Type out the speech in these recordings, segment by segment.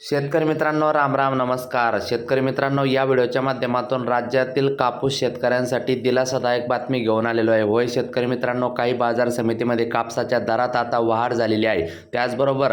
शेतकरी मित्रांनो राम राम नमस्कार. शेतकरी मित्रांनो या व्हिडिओच्या माध्यमातून राज्यातील कापूस शेतकऱ्यांसाठी दिलासादायक बातमी घेऊन आलेलो आहे. होय शेतकरी मित्रांनो काही बाजार समितीमध्ये कापसाच्या दरात आता वाढ झालेली आहे. त्याचबरोबर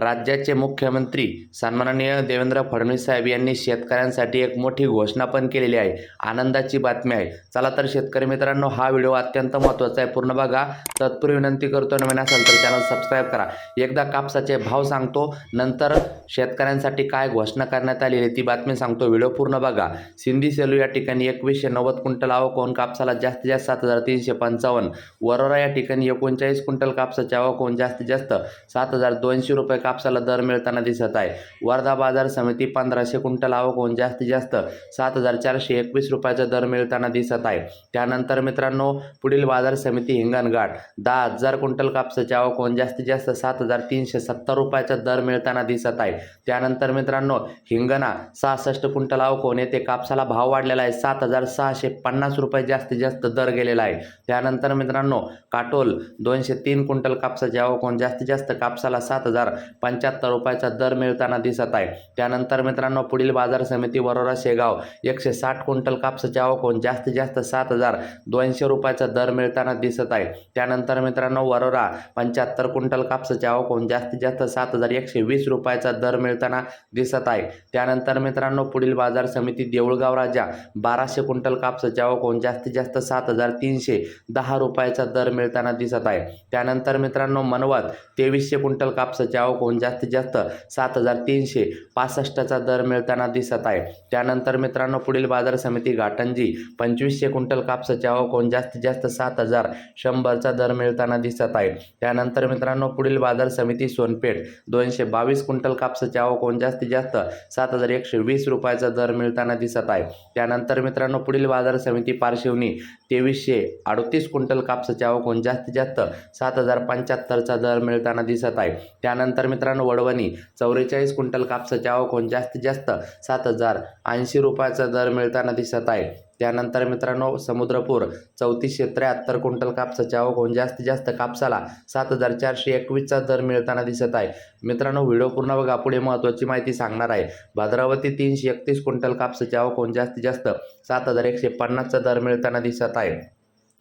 राज्याचे मुख्यमंत्री सन्माननीय देवेंद्र फडणवीस साहेब यांनी शेतकऱ्यांसाठी एक मोठी घोषणा पण केलेली आहे. आनंदाची बातमी आहे. चला तर शेतकरी मित्रांनो हा व्हिडिओ अत्यंत महत्त्वाचा आहे. पूर्ण बघा. तत्पूर्वी विनंती करतो नवीन असाल तर चॅनल सबस्क्राईब करा. एकदा कापसाचे भाव सांगतो नंतर शेतकऱ्यांसाठी काय घोषणा करण्यात आलेली आहे ती बातमी सांगतो. व्हिडिओ पूर्ण बघा. सिंधी सेलू या ठिकाणी एकवीसशे नव्वद क्विंटल आवक होऊन कापसाला जास्तीत जास्त सात हजार तीनशे पंचावन्न. वरोरा या ठिकाणी एकोणचाळीस क्विंटल कापसाची आवक होऊन जास्तीत जास्त सात हजार दोनशे रुपये कापसाला दर मिळताना दिसत आहे. वर्धा बाजार समिती पंधराशे क्विंटल आवक होऊन जास्तीत जास्त सात हजार चारशे एकवीस रुपयाचा दर मिळताना दिसत आहे. त्यानंतर मित्रांनो पुढील बाजार समिती हिंगणघाट दहा हजार क्विंटल कापसाची आवक होऊन जास्तीत जास्त सात हजार तीनशे सत्तर रुपयाचा दर मिळताना दिसत आहे. त्यानंतर मित्रांनो हिंगणा सहासष्ट क्विंटल आवक होऊन येथे कापसाला भाव वाढलेला आहे. सात हजार सहाशे पन्नास रुपये जास्तीत जास्त दर गेलेला आहे. त्यानंतर मित्रांनो काटोल दोनशे तीन क्विंटल कापसाची आवक होऊन जास्तीत जास्त कापसाला सात हजार पंच्याहत्तर रुपयाचा दर मिळताना दिसत आहे. त्यानंतर मित्रांनो पुढील बाजार समिती वरोरा शेगाव एकशे साठ क्विंटल कापसाची आवक होऊन जास्तीत जास्त सात हजार दोनशे रुपयाचा दर मिळताना दिसत आहे. त्यानंतर मित्रांनो वरोरा पंच्याहत्तर क्विंटल कापसाची आवक होऊन जास्तीत जास्त सात हजार एकशे वीस रुपयाचा दर मिळताना दिसत आहे. त्यानंतर मित्रांनो पुढील बाजार समिती देऊळगाव राजा बाराशे क्विंटल कापसाची आवक होऊन जास्तीत जास्त सात हजार तीनशे दहा रुपयाचा दर मिळताना दिसत आहे. त्यानंतर मित्रांनो मनवत तेवीसशे क्विंटल कापसाची आवक होऊन जास्तीत जास्त सात हजार तीनशे पासष्टचा दर मिळताना दिसत आहे. त्यानंतर मित्रांनो पुढील बाजार समिती घाटंजी पंचवीसशे क्विंटल कापसाची आवक होऊन जास्तीत जास्त सात हजार शंभरचा दर मिळताना दिसत आहे. त्यानंतर मित्रांनो पुढील बाजार समिती सोनपेठ दोनशे बावीस क्विंटल कापसाची आवक होऊन जास्तीत जास्त सात हजार एकशे वीस रुपयाचा दर मिळताना दिसत आहे. त्यानंतर मित्रांनो पुढील बाजार समिती पारशिवनी तेवीसशे अडतीस क्विंटल कापसाची आवक होऊन जास्तीत जास्त सात हजार पंच्याहत्तरचा दर मिळताना दिसत आहे. त्यानंतर मित्रांनो वडवणी चौवेचाळीस क्विंटल कापसाची आवक होऊन जास्तीत जास्त सात हजार ऐंशी रुपयाचा दर मिळताना दिसत आहे. त्यानंतर मित्रांनो समुद्रपूर चौतीसशे त्र्याहत्तर क्विंटल कापसाची आवक होऊन जास्तीत जास्त कापसाला सात हजार चारशे एकवीसचा दर मिळताना दिसत आहे. मित्रांनो व्हिडिओ पूर्ण बघा पुढे महत्त्वाची माहिती सांगणार आहे. भद्रावती तीनशे एकतीस क्विंटल कापसाची आवक होऊन जास्तीत जास्त सात हजार एकशे पन्नासचा दर मिळताना दिसत आहे.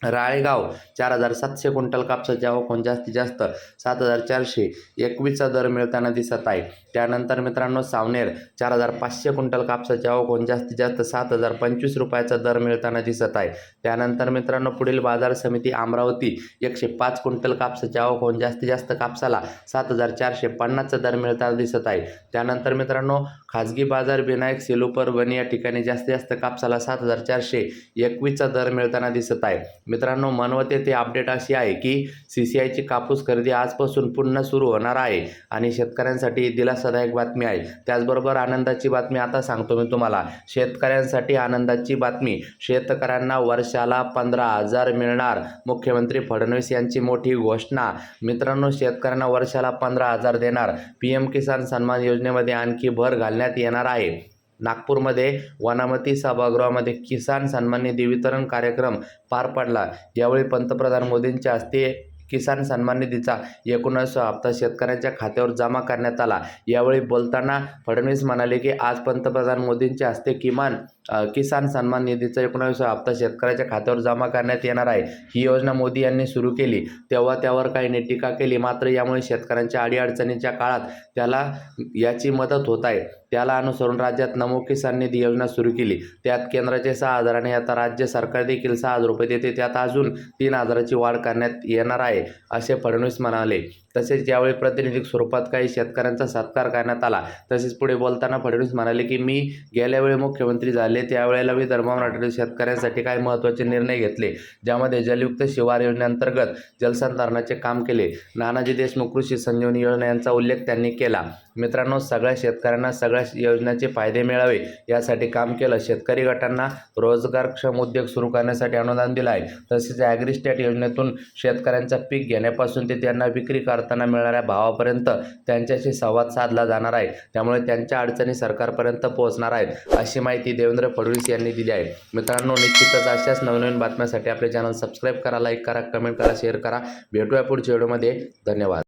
राळेगाव चार हजार सातशे क्विंटल कापसाची आवक होऊन जास्तीत जास्त सात हजार चारशे एकवीसचा दर मिळताना दिसत आहे. त्यानंतर मित्रांनो सावनेर चार हजार पाचशे क्विंटल कापसाचे आवक होऊन जास्तीत जास्त सात हजार पंचवीस रुपयाचा दर मिळताना दिसत आहे. त्यानंतर मित्रांनो पुढील बाजार समिती अमरावती एकशे पाच क्विंटल कापसाची आवक होऊन जास्तीत जास्त कापसाला सात हजार चारशे पन्नासचा दर मिळताना दिसत आहे. त्यानंतर मित्रांनो खाजगी बाजार विनायक सिलुपर वन या ठिकाणी जास्तीत जास्त कापसाला सात हजार चारशे एकवीसचा दर मिळताना दिसत आहे. मित्रांनो मनवत येथे अपडेट अशी आहे की सी सी आयची कापूस खरेदी आजपासून पुन्हा सुरू होणार आहे आणि शेतकऱ्यांसाठी दिलासादायक बातमी आहे. त्याचबरोबर आनंदाची बातमी आता सांगतो मी तुम्हाला. शेतकऱ्यांसाठी आनंदाची बातमी. शेतकऱ्यांना वर्षाला पंधरा हजार मिळणार. मुख्यमंत्री फडणवीस यांची मोठी घोषणा. मित्रांनो शेतकऱ्यांना वर्षाला पंधरा हजार देणार. पी एम किसान सन्मान योजनेमध्ये आणखी भर घालण्यात येणार आहे. नागपूरमध्ये वनामती सभागृहामध्ये किसान सन्मान निधी वितरण कार्यक्रम पार पडला. यावेळी पंतप्रधान मोदींच्या हस्ते किसान सन्मान निधीचा एकोणीसवा हप्ता शेतकऱ्यांच्या खात्यावर जमा करण्यात आला. यावेळी बोलताना फडणवीस म्हणाले की आज पंतप्रधान मोदींच्या हस्ते किमान किसान सन्मान निधीचा एकोणावीसवा हप्ता शेतकऱ्याच्या खात्यावर जमा करण्यात येणार आहे. ही योजना मोदी यांनी सुरू केली. तेव्हा त्यावर काहीने टीका केली. मात्र यामुळे शेतकऱ्यांच्या अडीअडचणीच्या काळात त्याला याची मदत होत आहे. त्याला अनुसरून राज्यात नमो किसान निधी योजना सुरू केली. त्यात केंद्राचे सहा हजार आणि आता राज्य सरकार देखील सहा हजार रुपये देते. त्यात अजून तीन हजाराची वाढ करण्यात येणार आहे असे फडणवीस म्हणाले. तसेच यावेळी प्रातिनिधिक स्वरूपात काही शेतकऱ्यांचा सत्कार करण्यात आला तसेच पुढे बोलताना फडणवीस म्हणाले की मी गेल्यावेळी मुख्यमंत्री झाले त्यावेळेला विदर्भ मराठी शेतकऱ्यांसाठी काही महत्त्वाचे निर्णय घेतले ज्यामध्ये जलयुक्त शिवार योजनेअंतर्गत जलसंधारणाचे काम केले. नानाजी देशमुख कृषी संजीवनी योजना यांचा उल्लेख त्यांनी केला. मित्रांनो सगळ्या शेतकऱ्यांना सगळ्या योजनांचे फायदे मिळावे यासाठी काम केलं. शेतकरी गटांना रोजगारक्षम उद्योग सुरू करण्यासाठी अनुदान दिलं आहे. तसेच ॲग्रिस्टॅट योजनेतून शेतकऱ्यांचा पीक घेण्यापासून ते त्यांना विक्री करतात करताना मिळणाऱ्या भावापर्यंत त्यांच्याशी संवाद साधला जाणार आहे. त्यामुळे त्यांच्या अडचणी सरकारपर्यंत पोहोचणार आहेत अशी माहिती देवेंद्र फडणवीस यांनी दिली आहे. मित्रांनो निश्चितच अशाच नवनवीन बातम्यासाठी आपले चॅनल सबस्क्राईब करा लाईक करा कमेंट करा शेअर करा. भेटूया पुढच्या व्हिडिओमध्ये धन्यवाद.